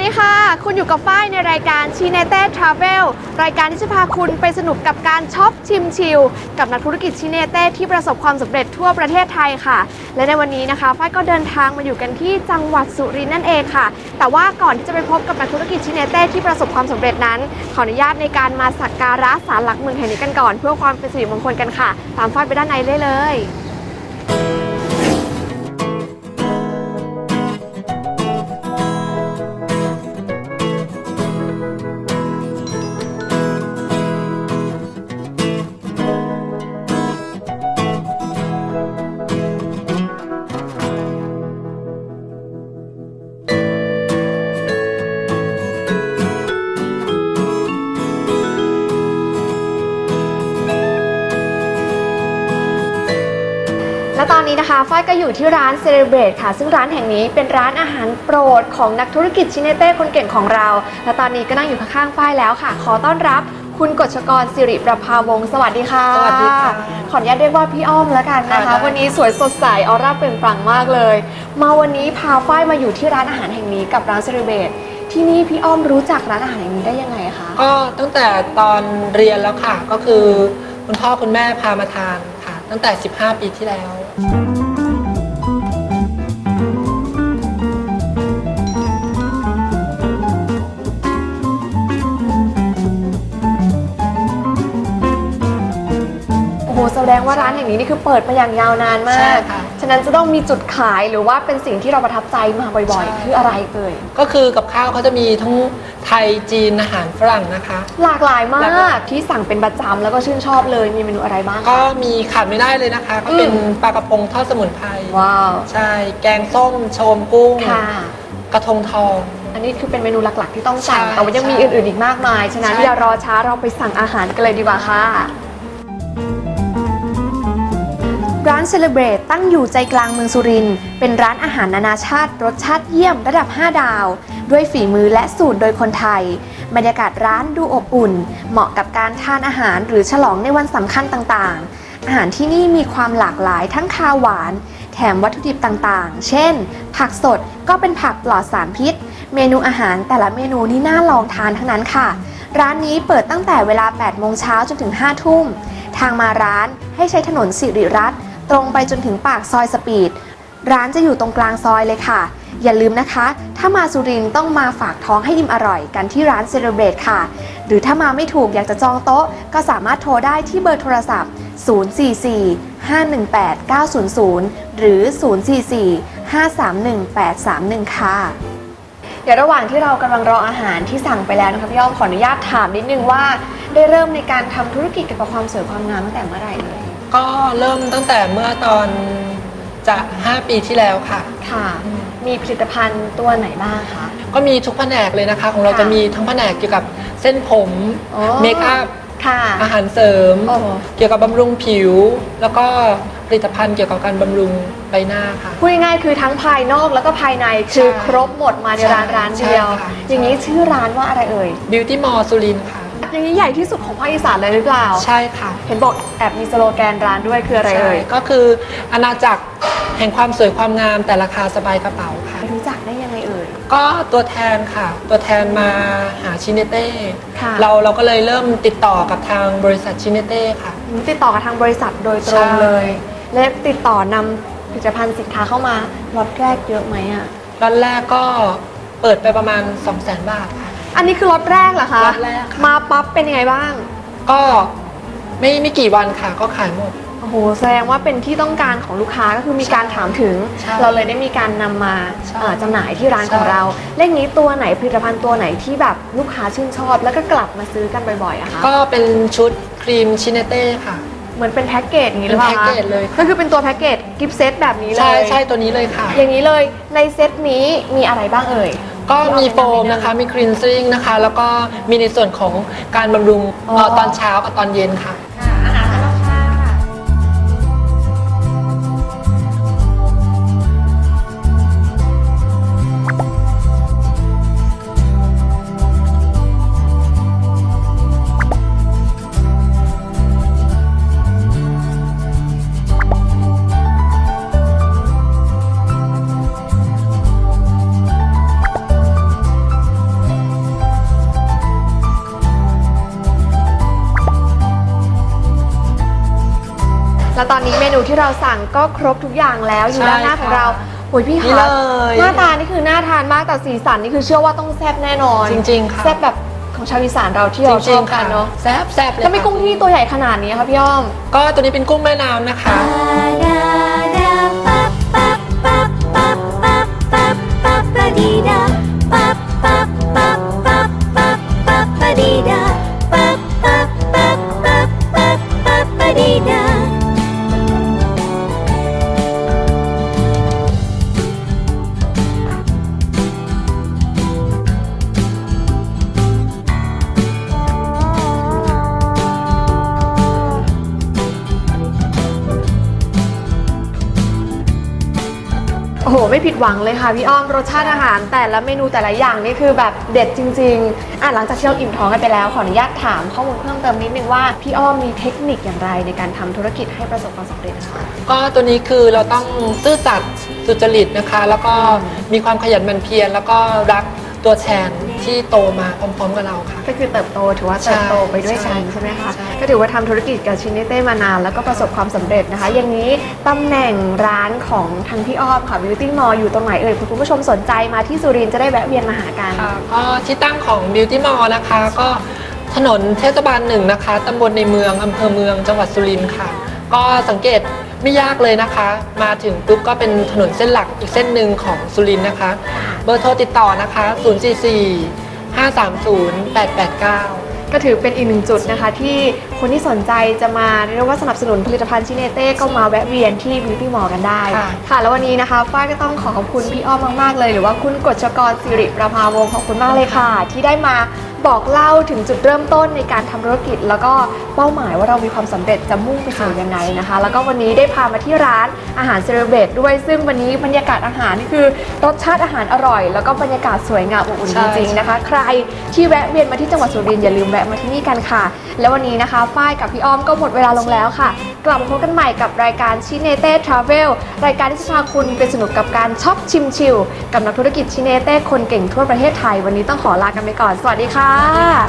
ดีค่ะ คุณอยู่กับฝ้ายในรายการชีเนเต้ทราเวลรายการที่จะพาคุณไปสนุกกับการช็อปชิมชิล กับนักธุรกิจชีเนเต้ที่ประสบความสำเร็จทั่วประเทศไทยค่ะ และในวันนี้นะคะฝ้ายก็เดินทางมาอยู่กันที่จังหวัดสุรินทร์นั่นเองค่ะ แต่ว่าก่อนที่จะไปพบกับนักธุรกิจชีเนเต้ที่ประสบความสำเร็จนั้น ขออนุญาตในการมาสักการะศาลหลักเมืองแห่งนี้กันก่อน เพื่อความเป็นสิริมงคลกันค่ะ ตามฝ้ายไปด้านในได้เลยและ ฝ้ายก็อยู่ที่ร้าน Celebrate ค่ะ ซึ่งร้านแห่งนี้เป็นร้านอาหารโปรดของนักธุรกิจชินเนเต้คนเก่งของเรา และตอนนี้ก็นั่งอยู่ข้างๆฝ้ายแล้วค่ะ ขอต้อนรับคุณกฎชกรสิริประภาวงศ์สวัสดีค่ะ สวัสดีค่ะ ขออนุญาตเรียกว่าพี่อ้อมแล้วกันนะคะค่ะได้วันนี้สวยสดใสออร่าเปล่งปลั่งมากเลย มาวันนี้พาฝ้ายมาอยู่ที่ร้านอาหารแห่งนี้กับร้าน Celebrate ที่นี่พี่อ้อมรู้จักร้านอาหารแห่งนี้ได้ยังไงคะ ก็ตั้งแต่ตอนเรียนแล้วค่ะ ก็คือคุณพ่อคุณแม่พามาทานค่ะ ตั้งแต่ 15 ปีที่แล้ว นแห่งนี้นี่คือเปิดมาอย่างยาวนานมาใช่ก ค่ะ ฉะนั้นจะต้องมีจุดขายหรือว่าเป็นสิ่งที่เราประทับใจมาบ่อยใช่ๆคืออะไรเอ่ยก็คือกับข้าวเขาจะมีทั้งไทยจีนอาหารฝรั่งนะคะ หลากหลายมาหลากหลายกที่สั่งเป็นประจำแล้วก็ชื่นชอบเลยมีเมนูอะไรบ้างก็คะ มีขาดไม่ได้เลยนะคะ ก็เป็นอืม ปลากระพงทอดสมุนไพรว้าวใช่แกงส้มโชมกุ้ง ค่ะ กระทงทอง อันนี้คือเป็นเมนูหลักๆที่ต้องสั่งใช่แต่ว่ายังมีใช่อื่นๆอีกมากมาย ฉะนั้นใช่ อย่ารอช้าเราไปสั่งอาหารกันเลยดีกว่าค่ะ ร้าน Celebrate ตั้งอยู่ใจกลางเมืองสุรินทร์เป็นร้านอาหารนานาชาติ รสชาติเยี่ยมระดับ 5 ดาว ด้วยฝีมือและสูตรโดยคนไทย บรรยากาศร้านดูอบอุ่น เหมาะกับการทานอาหารหรือฉลองในวันสำคัญต่างๆ อาหารที่นี่มีความหลากหลายทั้งคาวหวาน แถมวัตถุดิบต่างๆ เช่น ผักสดก็เป็นผักปลอดสารพิษ เมนูอาหารแต่ละเมนูนี่น่าลองทานทั้งนั้นค่ะ ร้านนี้เปิดตั้งแต่เวลา 8 โมงเช้าจนถึง 5 ทุ่มทางมาร้านให้ใช้ถนนสิริรัตน์ ตรงไปจนถึงปากซอยสปีด ร้านจะอยู่ตรงกลางซอยเลยค่ะ อย่าลืมนะคะ ถ้ามาสุรินต้องมาฝากท้องให้อิ่มอร่อยกันที่ร้านเซเลบรตค่ะ หรือถ้ามาไม่ถูกอยากจะจองโต๊ะ ก็สามารถโทรได้ที่เบอร์โทรศัพท์ 044 518 900 หรือ 044 531 831 ค่ะเดี๋ยวระหว่างที่เรากำลังรออาหารที่สั่งไปแล้วนะคะพี่อ้อมขออนุญาตถามนิดนึงว่า ได้เริ่มในการทำธุรกิจเกี่ยวกับความสวยความงามตั้งแต่เมื่อไหร่เลย ก็เริ่มตั้งแต่เมื่อตอนจะ 5 ปีที่แล้วค่ะ ค่ะ มีผลิตภัณฑ์ตัวไหนบ้างคะ ก็มีทุกแผนกเลยนะคะ ของเราค่ะจะมีทั้งแผนกเกี่ยวกับเส้นผมอ๋อ เมคอัพค่ะ อาหารเสริม โอ้ เกี่ยวกับบำรุงผิว แล้วก็ผลิตภัณฑ์เกี่ยวกับการบำรุงใบหน้าค่ะ พูดง่ายๆคือทั้งภายนอกแล้วก็ภายในคือครบหมดมาในร้านใช่ร้านเดียว ใช่ค่ะ อย่างนี้ชื่อร้านว่าอะไรเอ่ย Beauty Mall สุรินทร์ค่ะ อย่างนี้ใหญ่ที่สุดของภาคอีสานเลยหรือเปล่า ใช่ค่ะเห็นบอกแอบมีสโลแกนร้านด้วยคืออะไรเอ่ย ใช่ก็คืออาณาจักรแห่งความสวยความงามแต่ราคาสบายกระเป๋าค่ะ รู้จักได้ยังไงเอ่ย ก็ตัวแทนค่ะ ตัวแทนมาหาชินเนเต้ค่ะ เราเราก็เลยเริ่มติดต่อกับทางบริษัทชินเนเต้ค่ะ ติดต่อกับทางบริษัทโดยตรงใช่เลย และติดต่อนำผลิตภัณฑ์สินค้าเข้ามาล็อตแรกเยอะไหมอะ ร้านแรกก็เปิดไปประมาณ 2 0 0 0 0 0 บาทค่ะ อันนี้คือล็อตแรกเหรอคะ ล็อตแรกค่ะ มาปั๊บเป็นยังไงบ้าง ก็ไม่ไม่กี่วันค่ะก็ขายหมด โอ้โห แสดงว่าเป็นที่ต้องการของลูกค้าก็คือมีการถามถึง ใช่เราเลยได้มีการนำมาใช่เอ่อจำหน่ายที่ร้านใช่ ของเรา เลขนี้ตัวไหนผลิตภัณฑ์ตัวไหนที่แบบลูกค้าชื่นชอบ แล้วก็กลับมาซื้อกันบ่อยๆอะคะก็เป็นชุดครีมชินเนเต้ค่ะ เหมือนเป็นแพ็กเกจอย่างนี้หรือเปล่าเป็นแพ็กเกจเลยค่ะ ก็คือเป็นตัวแพ็กเกจกิฟต์เซตแบบนี้เลยใช่ใช่ตัวนี้เลยค่ะ อย่างนี้เลยในเซตนี้มีอะไรบ้างเอ่ย ก็มีโฟมนะคะ มีครีนซิ่งนะคะ แล้วก็มีในส่วนของการบำรุงเอ่อตอนเช้ากับตอนเย็นค่ะ แล้วตอนนี้เมนูที่เราสั่งก็ครบทุกอย่างแล้วอยู่ใช่ด้านหน้าของค่ะเราโอ้ยพี่นี่คะเลยหน้าตานี่คือน่าทานมากแต่สีสันนี่คือเชื่อว่าต้องแซ่บแน่นอนจริงๆค่ะแซ่บแบบของชาวอีสานเราที่จเราชริองบๆกัค่ะนเนาะแซ่บแซ่บเลยแล้วไม่ค่ะกุ้งที่ตัวใหญ่ขนาดนี้ค่ะพี่อ้อม ก็ตัวนี้เป็นกุ้งแม่น้ำนะคะโอ้โไม่ผิดหวังเลยค่ะพี่อ้อมรสชาติอาหาร แต่ละเมนูแต่ละอย่างนี่คือแบบเด็ดจริงๆอะหลังจากที่เราอิ่มท้องกันไปแล้วขออนุญาตถามข้อมูลเพิ่มเติมนิดนึงว่าพี่อ้อมมีเทคนิคอย่างไรในการทำธุรกิจให้ประสบความสำเร็จนะคะ ก็ตัวนี้คือเราต้องซื่อสัตย์สุจริตนะคะ แล้วก็มีความขยันหมั่นเพียรแล้วก็รัก ตัวแชนที่โตมาพร้อมๆกับเราค่ะ ก็คือเติบโตถือว่าเติบโตไปด้วยกันใช่ไหมคะใช่ก็ถือว่าทำธุรกิจกับชินเนเต้มานาน แล้วก็ประสบความสำเร็จนะคะ อย่างนี้ตำแหน่งร้านของทางพี่อ้อมค่ะ Beauty Mall อยู่ตรงไหนเอ่ยคุณผู้ชมสนใจมาที่สุรินทร์จะได้แวะเวียนมาหากันค่ะก็ที่ตั้งของ Beauty Mall นะคะ ก็ถนนเทศบาลหนึ่งนะคะตำบลในเมืองอำเภอเมืองจังหวัดสุรินทร์ค่ะ ก็สังเกต ไม่ยากเลยนะคะ มาถึงปุ๊บก็เป็นถนนเส้นหลักอีกเส้นหนึ่งของสุรินทร์นะคะ เบอร์โทรติดต่อนะคะ 044 530 889 ก็ถือเป็นอีกหนึ่งจุดนะคะ ที่คนที่สนใจจะมาเรียกว่าสนับสนุนผลิตภัณฑ์ชิเนเต้ก็มาแวะเวียนที่ Beauty Mall กันได้ ค่ะ ค่ะ แล้ววันนี้นะคะฝ้ายก็ต้องขอขอบคุณพี่อ้อมมาก ๆ เลย หรือว่าคุณกฎชกรสิริประภาวงศ์ขอบคุณมากเลยค่ะ ที่ได้มา บอกเล่าถึงจุดเริ่มต้นในการทำธุรกิจ แล้วก็เป้าหมายว่าเรามีความสำเร็จจะมุ่งไปสู่ยังไงนะคะ แล้วก็วันนี้ได้พามาที่ร้านอาหารเซเลเบตด้วยซึ่งวันนี้บรรยากาศอาหารนี่คือรสชาติอาหารอร่อย แล้วก็บรรยากาศสวยงามอบอุ่นใช่จริงๆนะคะ ใครที่แวะเวียนมาที่จังหวัดสุรินทร์อย่าลืมแวะมาที่นี่กันค่ะ แล้ววันนี้นะคะฝ้ายกับพี่อ้อมก็หมดเวลาลงแล้วค่ะ กลับมาพบกันใหม่กับรายการชิเนเต้ทราเวลรายการที่จะพาคุณไปสนุกกับการช็อปชิมชิลกับนักธุรกิจชิเนเต้คนเก่งทั่วประเทศไทย วันนี้ต้องขอลากันไปก่อนสวัสดีค่ะ